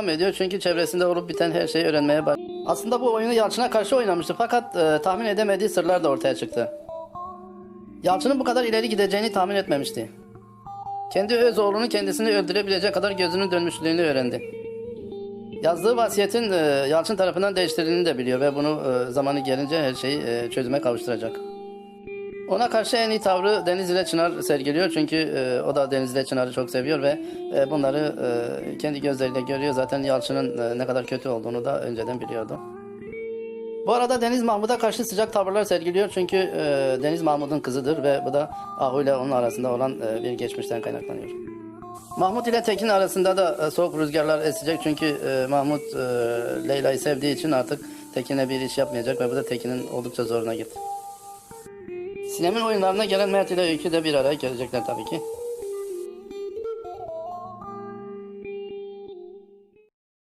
devam ediyor çünkü çevresinde olup biten her şeyi öğrenmeye başlıyor. Aslında bu oyunu Yalçın'a karşı oynamıştı fakat e, tahmin edemediği sırlar da ortaya çıktı. Yalçın'ın bu kadar ileri gideceğini tahmin etmemişti. Kendi öz oğlunu kendisini öldürebilecek kadar gözünün dönmüşlüğünü öğrendi. Yazdığı vasiyetin e, Yalçın tarafından değiştirildiğini de biliyor ve bunu e, zamanı gelince her şeyi e, çözüme kavuşturacak. Ona karşı en iyi tavrı Deniz ile Çınar sergiliyor çünkü e, o da Deniz ile Çınar'ı çok seviyor ve e, bunları e, kendi gözleriyle görüyor. Zaten Yalçın'ın e, ne kadar kötü olduğunu da önceden biliyordu. Bu arada Deniz Mahmud'a karşı sıcak tavırlar sergiliyor çünkü e, Deniz Mahmud'un kızıdır ve bu da Ahu ile onun arasında olan e, bir geçmişten kaynaklanıyor. Mahmut ile Tekin arasında da e, soğuk rüzgarlar esecek çünkü e, Mahmut e, Leyla'yı sevdiği için artık Tekin'e bir iş yapmayacak ve bu da Tekin'in oldukça zoruna gitti. Sinem'in oyunlarına gelen Mert ile de bir araya gelecekler tabii ki.